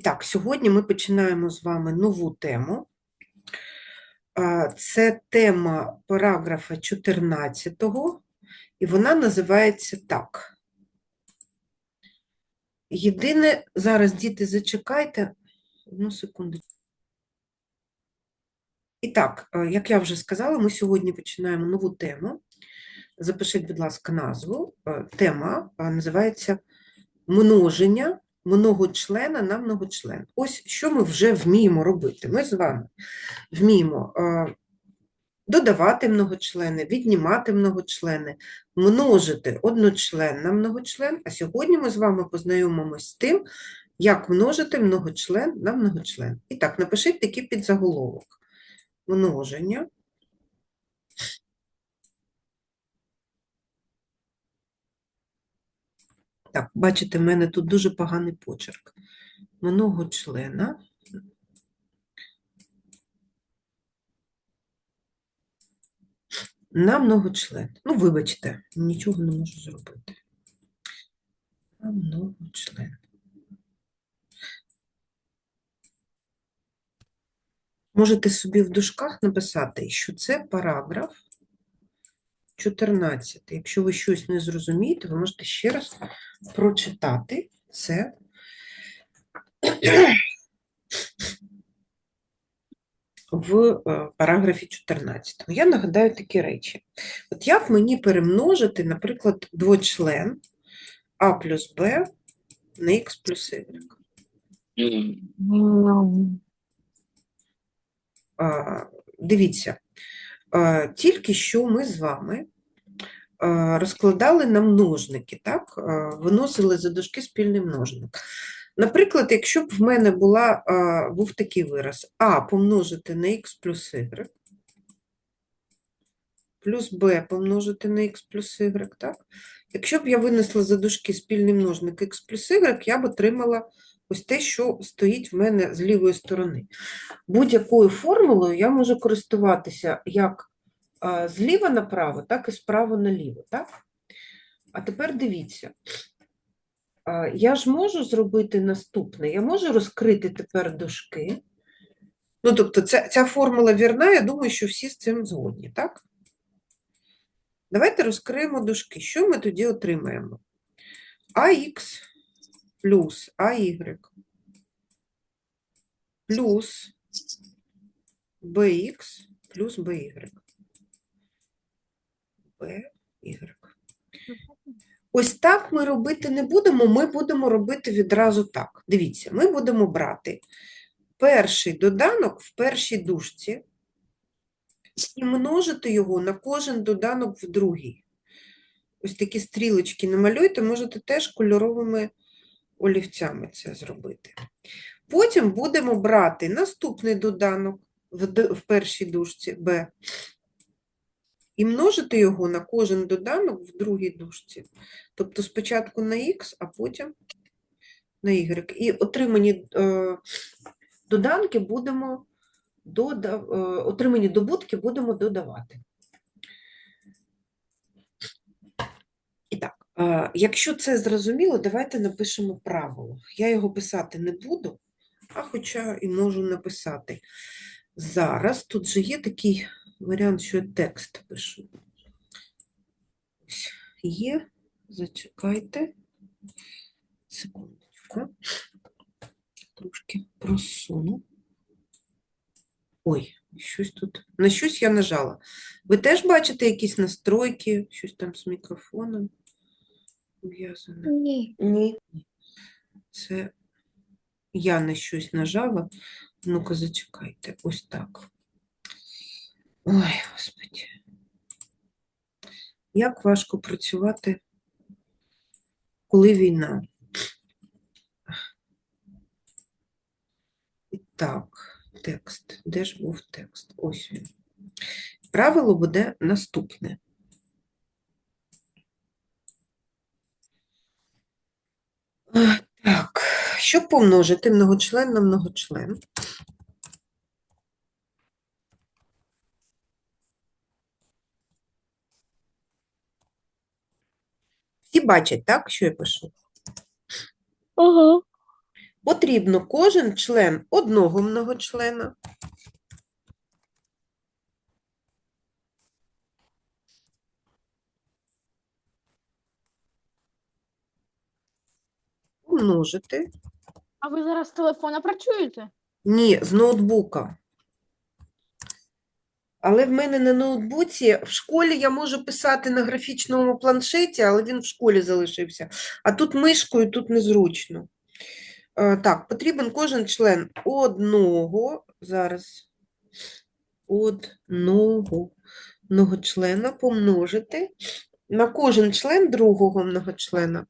Так, сьогодні ми починаємо з вами нову тему. Це тема параграфа 14, і вона називається так. Єдине, зараз, діти, зачекайте одну секунду. І так, як я вже сказала, ми сьогодні починаємо нову тему. Запишіть, будь ласка, назву. Тема називається множення многочлена на многочлен. Ось що ми вже вміємо робити. Ми з вами вміємо е, додавати многочлени, віднімати многочлени, множити одночлен на многочлен. А сьогодні ми з вами познайомимося з тим, як множити многочлен на многочлен. І так, напишіть такий підзаголовок. Множення. Так, бачите, в мене тут дуже поганий почерк. Многочлена. На многочлен. Ну, вибачте, нічого не можу зробити. На многочлен. Можете собі в дужках написати, що це параграф 14. Якщо ви щось не зрозумієте, ви можете ще раз прочитати це. в е, параграфі 14. Я нагадаю такі речі. От як мені перемножити, наприклад, двочлен а плюс b на х плюс y? Дивіться, тільки що ми з вами розкладали на множники, так? Виносили за дужки спільний множник. Наприклад, якщо б в мене була, був такий вираз а помножити на х плюс y, плюс b помножити на х плюс y, так? Якщо б я винесла за дужки спільний множник х плюс y, я б отримала ось те, що стоїть в мене з лівої сторони. Будь-якою формулою я можу користуватися як зліва направо, так і справа наліво, так? А тепер дивіться. Я ж можу зробити наступне, я можу розкрити тепер дужки. Ну, тобто, ця, ця формула вірна, я думаю, що всі з цим згодні, так? Давайте розкриємо дужки. Що ми тоді отримаємо? АХ плюс АY плюс BX плюс BY. BY. Ось так ми робити не будемо, ми будемо робити відразу так. Дивіться, ми будемо брати перший доданок в першій дужці і множити його на кожен доданок в другій. Ось такі стрілочки намалюйте, можете теж кольоровими олівцями це зробити. Потім будемо брати наступний доданок в, в першій дужці b і множити його на кожен доданок в другій дужці. Тобто спочатку на х, а потім на y. І отримані е, доданки будемо дода, е, отримані добутки будемо додавати. І так, е, якщо це зрозуміло, давайте напишемо правило. Я його писати не буду, а хоча і можу написати. Зараз тут же є такий варіант, що я текст пишу. Ось є, зачекайте. Секундочку. Трошки просуну. Ой, щось тут. На щось я нажала. Ви теж бачите якісь настройки, щось там з мікрофоном пов'язане? Ні. Ні. Це я на щось нажала. Ну-ка, зачекайте. Ось так. Ой, Господи. Як важко працювати, коли війна. І так, текст. Де ж був текст? Ось він. Правило буде наступне. Так, щоб помножити многочлен на многочлен, бачать, так, що я пишу? Угу. Потрібно кожен член одного многочлена помножити. А ви зараз з телефона працюєте? Ні, з ноутбука. Але в мене на ноутбуці в школі я можу писати на графічному планшеті, але він в школі залишився. А тут мишкою, тут незручно. Е, Так, потрібен кожен член одного, зараз, одного многочлена помножити на кожен член другого многочлена.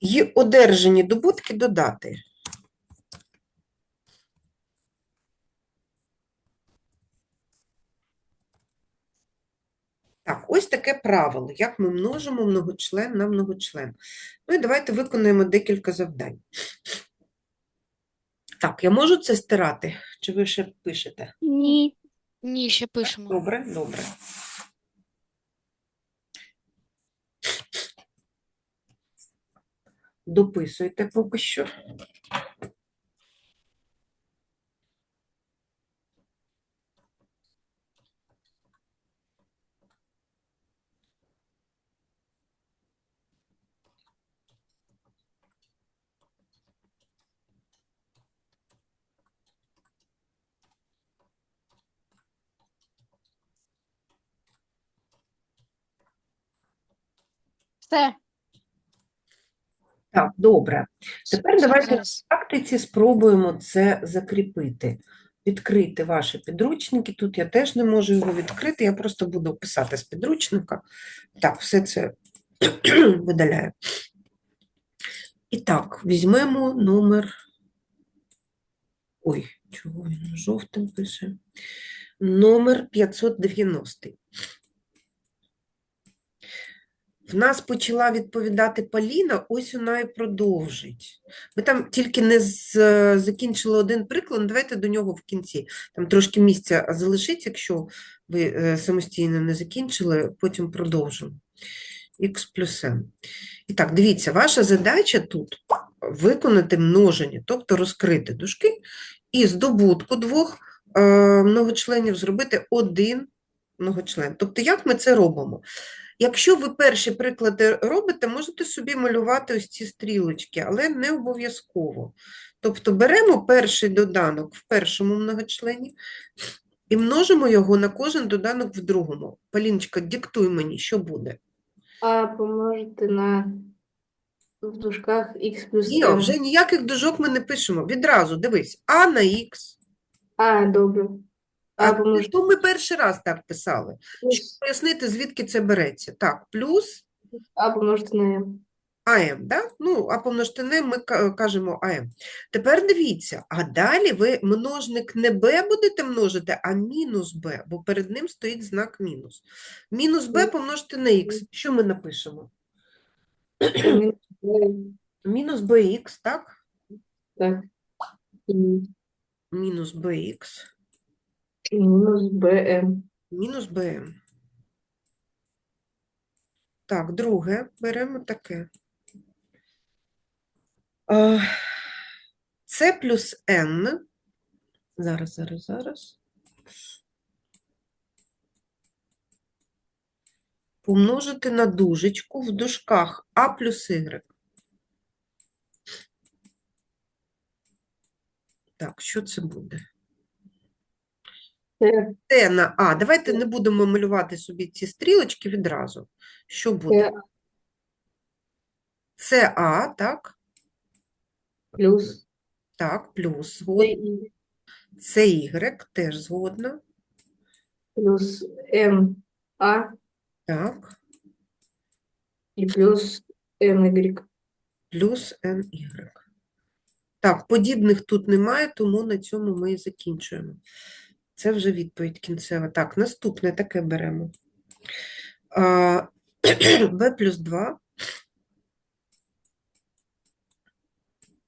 Й одержані добутки додати. Так, ось таке правило, як ми множимо многочлен на многочлен. Ну і давайте виконаємо декілька завдань. Так, я можу це стирати? Чи ви ще пишете? Ні. Ні, ще пишемо. Добре, добре. Дописуйте поки що. Все. Так, добре. Тепер давайте в практиці спробуємо це закріпити. Відкрити ваші підручники. Тут я теж не можу його відкрити, я просто буду писати з підручника. Так, все це видаляю. І так, візьмемо номер. Ой, чого він жовтим пише? Номер 590. В нас почала відповідати Поліна, ось вона і продовжить. Ми там тільки не з- закінчили один приклад, давайте до нього в кінці. Там трошки місця залишить, якщо ви е, самостійно не закінчили, потім продовжимо. Х плюс m. І так, дивіться, ваша задача тут виконати множення, тобто розкрити дужки, і з добутку двох е, многочленів зробити один многочлен. Тобто, як ми це робимо? Якщо ви перші приклади робите, можете собі малювати ось ці стрілочки, але не обов'язково. Тобто беремо перший доданок в першому многочлені і множимо його на кожен доданок в другому. Поліночка, диктуй мені, що буде. А помножити на в дужках х плюс Ні, вже ніяких дужок ми не пишемо. Відразу, дивись, а на х. А, добре. А А помножити то ми перший раз так писали. Щоб плюс пояснити, звідки це береться. Так, плюс А помножити на m. АМ, да? Ну, а помножити не, ми ка- кажемо АМ. Тепер дивіться, а далі ви множник не Б будете множити, а мінус Б, бо перед ним стоїть знак мінус. Мінус Б Мгм. помножити на Х. Що ми напишемо? Мінус BX, так? Так. І Мінус BX, мінус bm. мінус БМ. Так, друге, беремо таке. С плюс N. Зараз, зараз, зараз. Помножити на дужечку в дужках А плюс Y. Так, що це буде? Це, на А. Давайте не будемо малювати собі ці стрілочки відразу. Що буде? це Це А, так? плюс Так, плюс згодна. Це Y, теж згодна. плюс m а Так, і плюс my. плюс NY. Так, подібних тут немає, тому на цьому ми і закінчуємо. Це вже відповідь кінцева. Так, наступне таке беремо. B плюс 2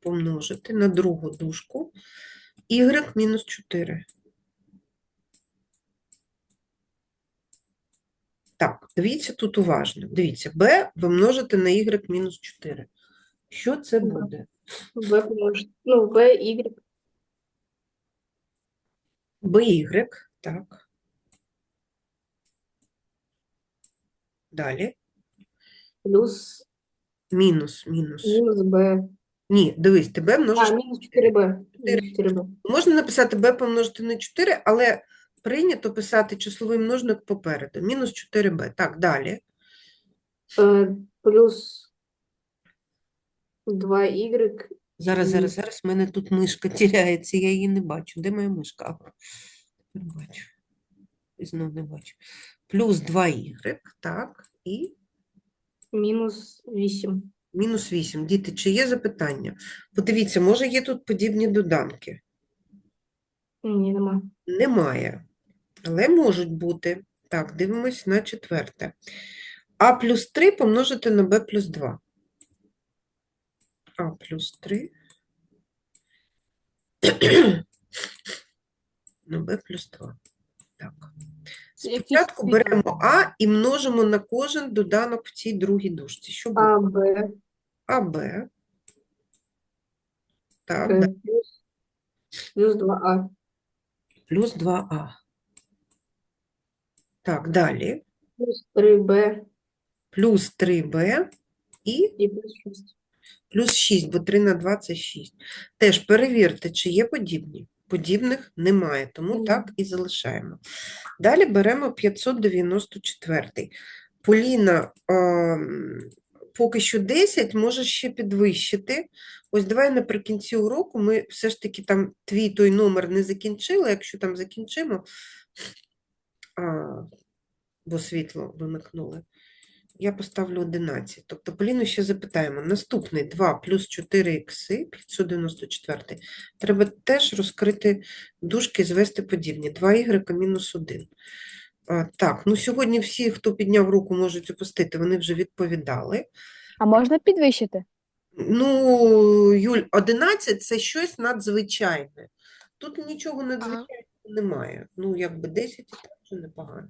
помножити на другу дужку y мінус 4. Так, дивіться тут уважно. Дивіться, b ви множите на y мінус 4. Що це буде? В помножить, ну, В, Y by, так. Далі. плюс Мінус, мінус. минус B. Ні, дивись, тебе множиш. А, 4B. Чотири. 4B. Можна написати b помножити на 4, але прийнято писати числовий множник попереду. Мінус 4b. Так, далі. Э, плюс 2Y. Зараз, зараз, зараз. в мене тут мишка тіряється, я її не бачу. Де моя мишка? Ага, тепер бачу. І знов не бачу. Плюс 2y, так, і Мінус 8. мінус 8. Діти, чи є запитання? Подивіться, може є тут подібні доданки? Ні, нема. Немає, але можуть бути. Так, дивимось на четверте. А плюс 3 помножити на b плюс 2. А плюс 3 на b плюс 2. Так. Спочатку беремо А і множимо на кожен доданок в цій другій дужці. Що буде? А, Б, АБ. Так, да, плюс, плюс 2А. плюс 2А. Так, далі. Плюс 3Б Плюс 3Б і і плюс 6. Плюс 6, бо 3 на 2 – це 6. Теж перевірте, чи є подібні. Подібних немає, тому так і залишаємо. Далі беремо 594. Поліна, ем, поки що 10, може ще підвищити. Ось давай наприкінці уроку ми все ж таки там твій той номер не закінчили, якщо там закінчимо, а, бо світло вимикнули. Я поставлю 11. Тобто Поліну ще запитаємо. Наступний 2 плюс 4 ікси, 594. Треба теж розкрити дужки, звести подібні. 2 y мінус 1. А, так, ну сьогодні всі, хто підняв руку, можуть опустити, вони вже відповідали. А можна підвищити? Ну, Юль, 11 – це щось надзвичайне. Тут нічого надзвичайного немає. Ну, якби 10 і так вже непогано.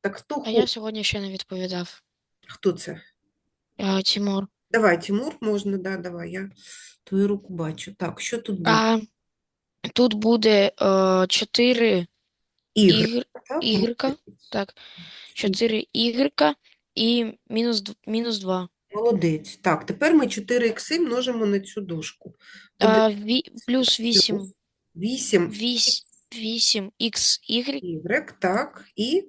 Так, хто А я сьогодні ще не відповідав. Хто це? Е, Тимур. Давай, Тимур, можна, да, давай, я твою руку бачу. Так, що тут буде? А тут буде е, 4 Ігри, ігр, так? Молодець. так, 4 ігрика і мінус, д- мінус 2. Молодець. Так, тепер ми 4 ікси множимо на цю дужку. А, ві, плюс 8, 8 8, 8 х y Y, так, і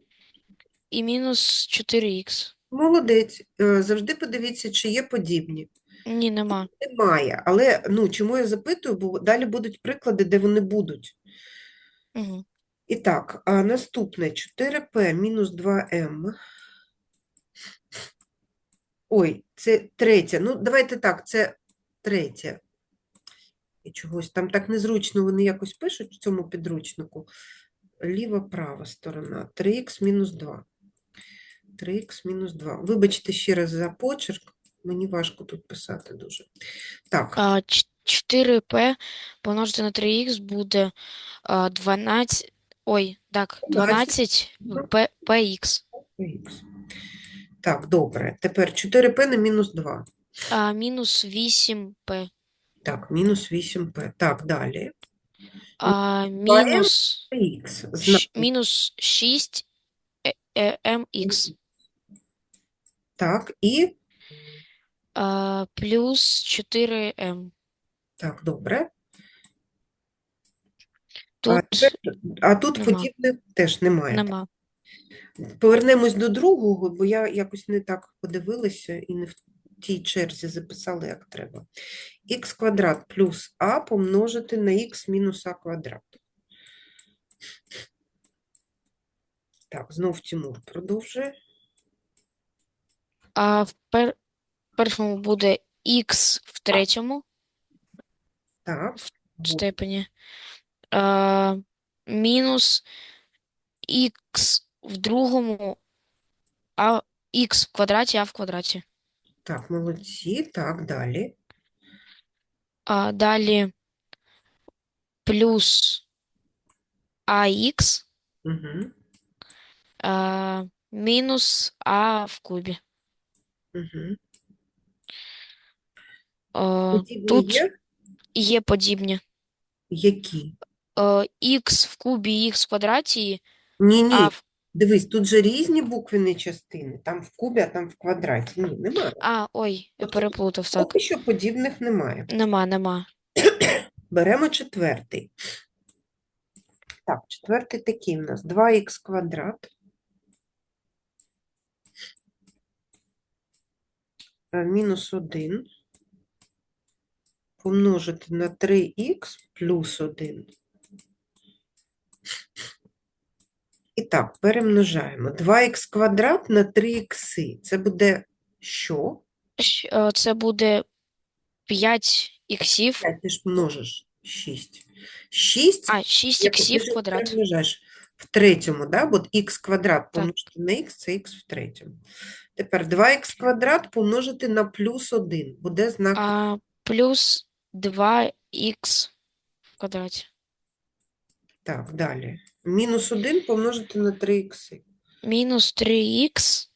і мінус 4х. Молодець. Е, Завжди подивіться, чи є подібні. Ні, нема. Немає, але ну, чому я запитую, бо далі будуть приклади, де вони будуть. Угу. І так, а наступне 4p мінус 2m. Ой, це третє. Ну, давайте так, це третє. І чогось там так незручно вони якось пишуть в цьому підручнику. Ліва, права сторона. 3х мінус 2. 3х мінус 2. Вибачте ще раз за почерк. Мені важко тут писати дуже. Так, 4p помножити на 3х буде 12, ой, так, 12 p, px. Так, добре. Тепер 4p на мінус 2. А, мінус 8p. Так, мінус 8p. Так, далі. А, мінус, х. мінус 6 е- е- mx. Так, і А, плюс 4m. так, добре. Тут тепер- А тут Нема. подібних теж немає. нема. Повернемось до другого, бо я якось не так подивилася і не в тій черзі записала, як треба. х квадрат плюс а помножити на х мінус а квадрат. Так, знов Тимур продовжує. А в пер- першому буде х в третьому Так, степені. А, мінус х в другому, а х в квадраті, а в квадраті. так, молодці. Так, далі. А далі плюс ах Угу. а, мінус а в кубі. Угу. Е, Подібні тут є? є подібні. Які? Е, х в кубі х в квадраті, Ні-ні, а в дивись, тут же різні буквені частини. Там в кубі, а там в квадраті. Ні, немає. А, ой, я Тобто переплутав, так. Поки що подібних немає. Нема, нема. Беремо четвертий. Так, четвертий такий у нас 2х квадрат. Мінус 1 помножити на 3х плюс 1. І так, перемножаємо. 2х квадрат на 3х. Це буде що? Е, Це буде 5 іксів, 5 ти ж множиш 6. 6 а 6 іксів квадрат. перемножаєш в третьому, да? Бо х квадрат помножити на х, це х в третьому. Тепер 2х квадрат помножити на плюс 1. Буде знак А плюс 2х в квадраті. так, далі. Мінус 1 помножити на 3х. Мінус 3х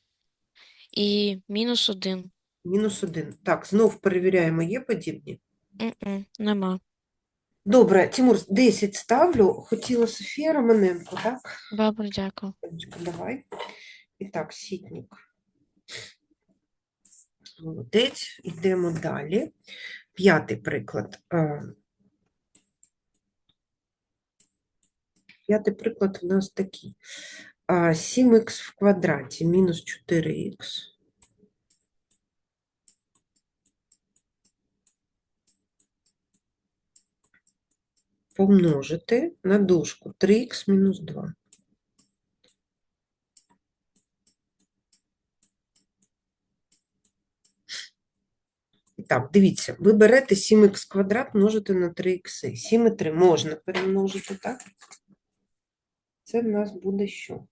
і мінус 1. Мінус 1. Так, знов перевіряємо, є подібні? М-м, Нема. Добре, Тимур, 10 ставлю. Хотіла Софія Романенко, так? Добре, дякую. Давай. І так, сітник. Молодець. Йдемо далі. П'ятий приклад. Е, П'ятий приклад у нас такий. 7х в квадраті мінус 4х. Помножити на дужку 3х мінус 2. Так, дивіться, ви берете 7х квадрат, множите на 3х. 7 і 3 можна перемножити, так? Це в нас буде що?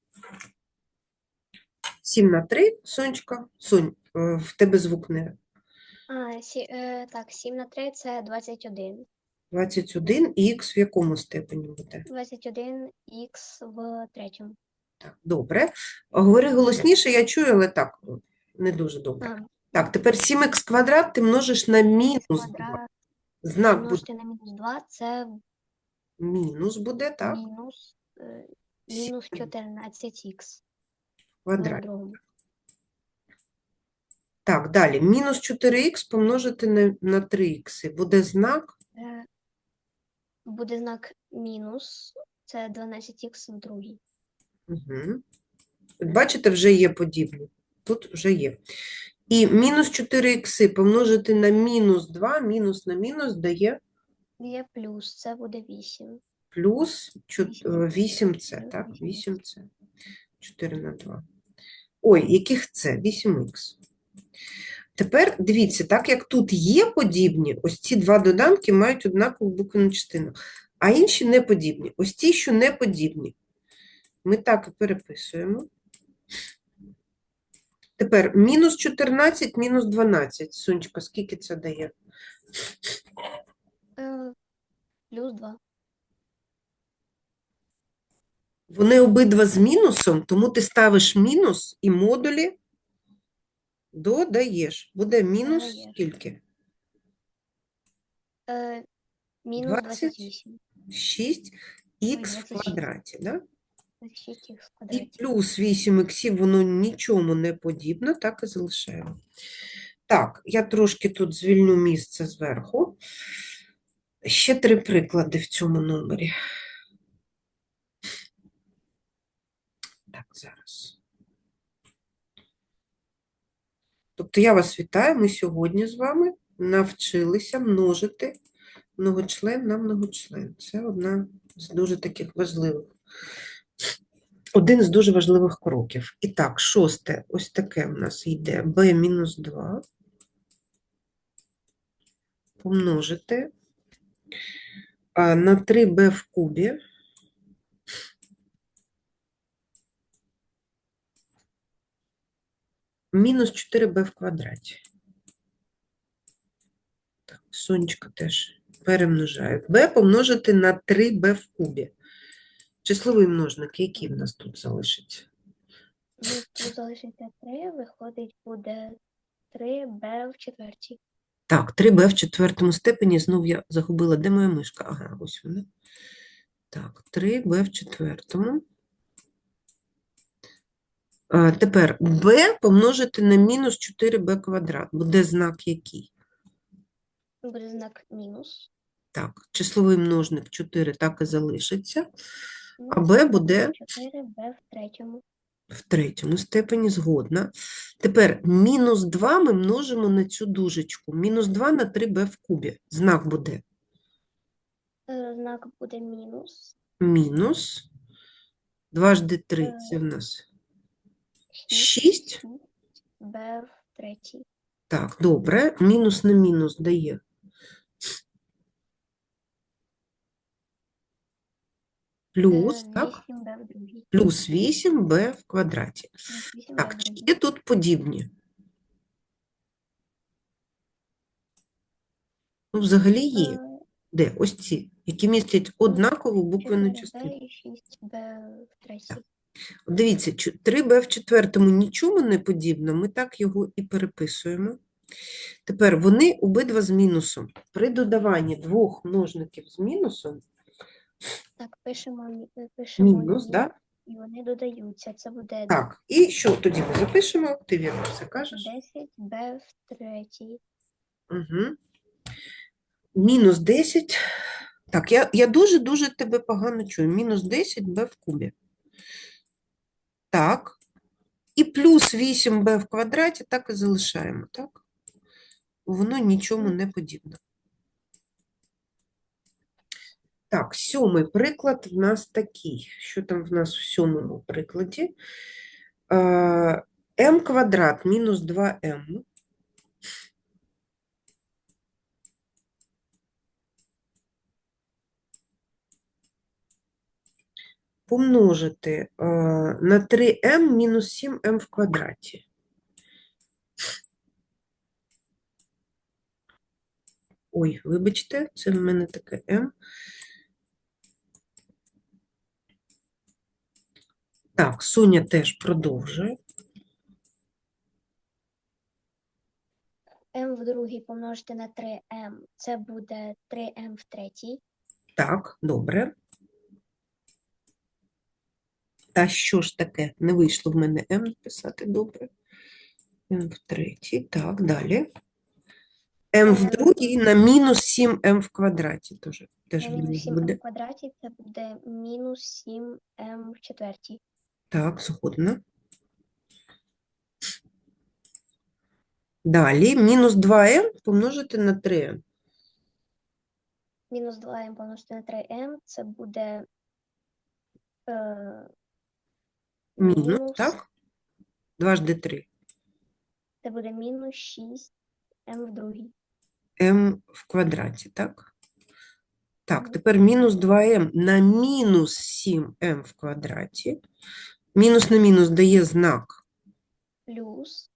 7 на 3, Сонечка. Сонь, е, в тебе звук не А, сі, е, так, 7 на 3 це 21. 21, і х в якому степені буде? 21 х в третьому. Так, добре. Говори голосніше, я чую, але так, не дуже добре. А, Так, тепер 7х квадрат ти множиш на мінус 2. Знак буде на мінус 2 це мінус буде, так? мінус, е, мінус 14х Квадрат. Так, далі. Мінус 4х помножити на, на 3х. Буде знак Е, Буде знак мінус, це 12х в другій. Угу. Бачите, вже є подібні. Тут вже є. І мінус 4х помножити на мінус 2, мінус на мінус дає Є плюс, це буде 8. плюс Вісім. 8c, так? 8c. 4 на 2. Ой, яких це? 8х. Тепер дивіться, так як тут є подібні, ось ці два доданки мають однакову буквену частину, а інші не подібні. Ось ті, що не подібні. Ми так і переписуємо. Тепер мінус 14, мінус 12. Сонечка, скільки це дає? Е, Плюс 2. Вони обидва з мінусом, тому ти ставиш мінус і модулі додаєш. Буде мінус Додаєш. скільки? Е, Мінус 20? 28. 6х в 26. квадраті, да? 26х в І плюс 8 іксів, воно нічому не подібне, так і залишаємо. Так, я трошки тут звільню місце зверху. Ще три приклади в цьому номері. Так, зараз. Тобто я вас вітаю, ми сьогодні з вами навчилися множити многочлен на многочлен. Це одна з дуже таких важливих один з дуже важливих кроків. І так, шосте, ось таке в нас йде b-2 помножити на 3b в кубі мінус 4b в квадраті. Так, сонечко теж перемножаю. b помножити на 3b в кубі. Числовий множник, який в нас тут залишиться? Ну, тут залишиться 3, виходить буде 3b в четвертій. Так, 3b в четвертому степені. Знов я загубила. Де моя мишка? Ага, ось вона. Так, 3b в четвертому. А, тепер b помножити на мінус 4b квадрат. Буде знак який? Буде знак мінус. Так, числовий множник 4 так і залишиться. А b буде 4b в третьому. в третьому степені, згодна. Тепер мінус 2 ми множимо на цю дужечку. Мінус 2 на 3b в кубі. Знак буде Е, Знак буде мінус. мінус. Дважди 3 Е, це в нас 6 6. b в третій. Так, добре. Мінус на мінус дає. Плюс, Е, так? 8b в другій. Плюс 8b в квадраті. Так, чи є тут подібні? Ну, взагалі є. Е, Де? Ось ці, які містять однакову буквену частину. і 6b в третій. От Дивіться, 3b в четвертому нічому не подібно, ми так його і переписуємо. Тепер вони обидва з мінусом. При додаванні двох множників з мінусом, Так, пишемо, пишемо мінус, да? і вони додаються. Це буде Так, і що тоді ми запишемо? Ти вірно все кажеш? 10b в третій. Угу. Мінус 10. Так, я, я дуже-дуже тебе погано чую. Мінус 10b в кубі. Так. І плюс 8b в квадраті так і залишаємо, так? Воно нічому не подібне. Так, сьомий приклад в нас такий. Що там в нас в сьомому прикладі? М квадрат мінус 2m помножити е, на 3m мінус 7m в квадраті. Ой, вибачте, це в мене таке m. Так, Соня теж продовжує. m в другій помножити на 3m. Це буде 3m в третій. Так, добре. Та що ж таке? Не вийшло в мене m написати добре. m в третій. Так, далі. m в другій на мінус 7m в квадраті. Теж, теж мінус мінус 7m буде. в квадраті це буде мінус 7m в четвертій. Так, згодна. Далі мінус 2m помножити на 3m. Мінус 2m помножити на 3m це буде е, Мінус, так? Дважди 3. Це буде мінус 6m в другій. m в квадраті, так? Так, тепер мінус 2m на мінус 7m в квадраті. Мінус на мінус дає знак, Плюс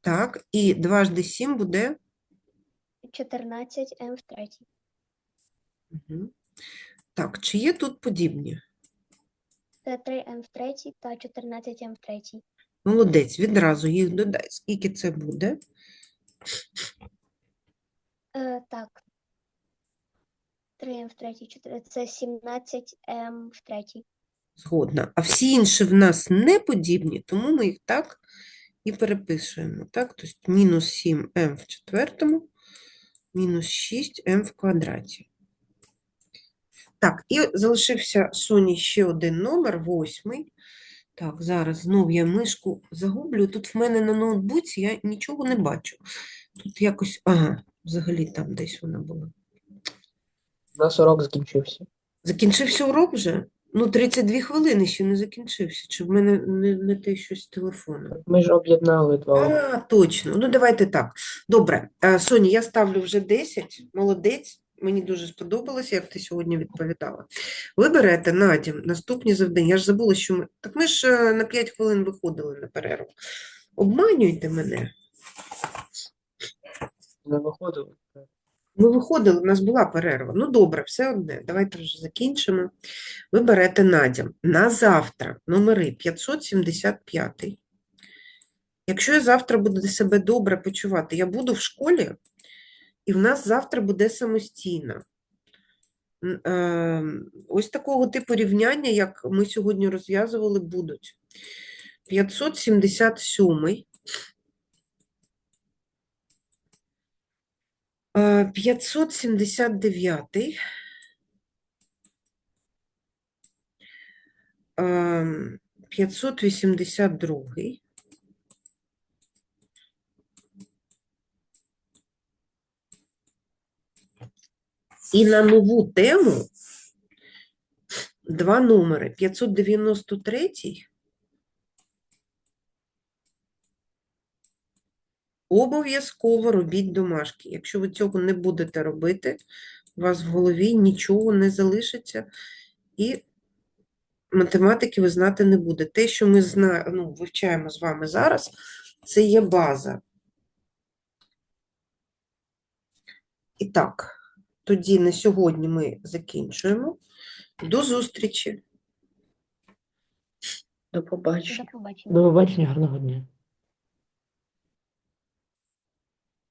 так? І дважди 7 буде 14m в третій. Мгм. Так, чи є тут подібні? Це 3m в третій та 14m в третій. Молодець, відразу їх додай. Скільки це буде? Е, так. 3m в третій, 4, це 17m в третій. Згодна. А всі інші в нас не подібні, тому ми їх так і переписуємо. Так? Тобто мінус 7m в четвертому, мінус 6m в квадраті. Так, і залишився Соні ще один номер, восьмий. Так, зараз знов я мишку загублю. Тут в мене на ноутбуці я нічого не бачу. Тут якось, ага, взагалі там десь вона була. У нас урок закінчився. Закінчився урок вже? Ну, 32 хвилини ще не закінчився. Чи в мене не, не те щось з телефоном? Ми ж об'єднали два. А, точно. Ну, давайте так. Добре. Е, Соня, я ставлю вже 10. Молодець. Мені дуже сподобалося, як ти сьогодні відповідала. Ви берете надім наступні завдання. Я ж забула, що ми. Так ми ж е, на 5 хвилин виходили на перерву. Обманюйте мене. Не виходили. Ми виходили, у нас була перерва. Ну, добре, все одне. Давайте вже закінчимо. Ви берете надім. На завтра номери 575. Якщо я завтра буду себе добре почувати, я буду в школі, і в нас завтра буде самостійна. Е, Ось такого типу рівняння, як ми сьогодні розв'язували, будуть. 577. Е, 579. ем, 582. І на нову тему два номери. 593. Обов'язково робіть домашки. Якщо ви цього не будете робити, у вас в голові нічого не залишиться, і математики ви знати не будете. Те, що ми зна... ну, вивчаємо з вами зараз, це є база. І так, тоді на сьогодні ми закінчуємо. До зустрічі! До побачення. До побачення. Гарного дня.